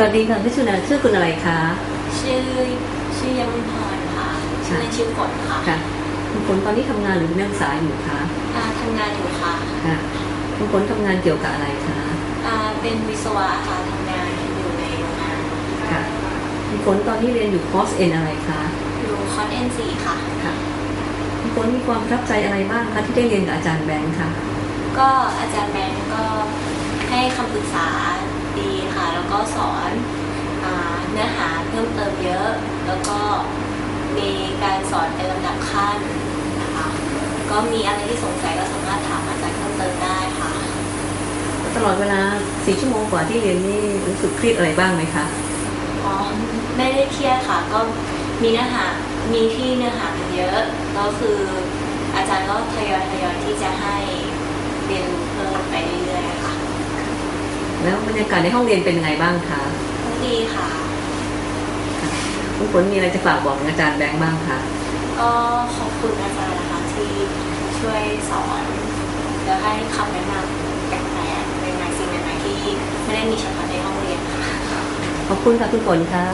สวัสดีค่ะพี่ชุนาชื่อคุณอะไรคะชื่อชื่อยมพรค่ะชื่อเล่นชื่อฝนค่ะค่ะคุณฝนตอนนี้ทำงานหรือเป็นนักศึกษาอยู่คะอ่าทำงานอยู่ค่ะค่ะคุณฝนทำงานเกี่ยวกับอะไรคะอ่าเป็นวิศวะค่ะทำงานอยู่ในโรงงานค่ะคุณฝนตอนนี้เรียนอยู่คอร์สเอ็นอะไรคะอยู่คอนเอ็นซีค่ะค่ะคุณฝนมีความประทับใจอะไรบ้างคะที่ได้เรียนกับอาจารย์แบงค์ค่ะก็อาจารย์แบงก์ก็ให้คำปรึกษาดีค่ะ แล้วก็สอนอาเนื้อหาเพิ่มเติมเยอะ แล้วก็มีการสอนเป็นลำดับขั้นนะคะก็มีอะไรที่สงสัยก็สามารถถามอาจารย์เพิ่มเติมได้ค่ะ ตลอดเวลาสี่ชั่วโมงกว่าที่เรียนนี่รู้สึกเครียดอะไรบ้างไหมคะอ๋อไม่ได้เครียดค่ะ ก็มีเนื้อหามีที่เนื้อหามันเยอะแล้วคืออาจารย์ก็ทยอยทยอยที่จะให้เรียนรู้เพิ่มไปเรื่อยๆค่ะ แล้วบรรยากาศในห้องเรียนเป็นยังไงบ้างคะดีค่ะ คุณฝนมีอะไรจะฝากบอกอาจารย์แบงค์บ้างคะก็ขอบคุณอาจารย์นะคะที่ช่วยสอนแล้วให้คำแนะนำแปลกๆในงานสิ่งใหม่ๆที่ไม่ได้มีเฉพาะในห้องเรียนค่ะขอบคุณค่ะคุณฝนค่ะ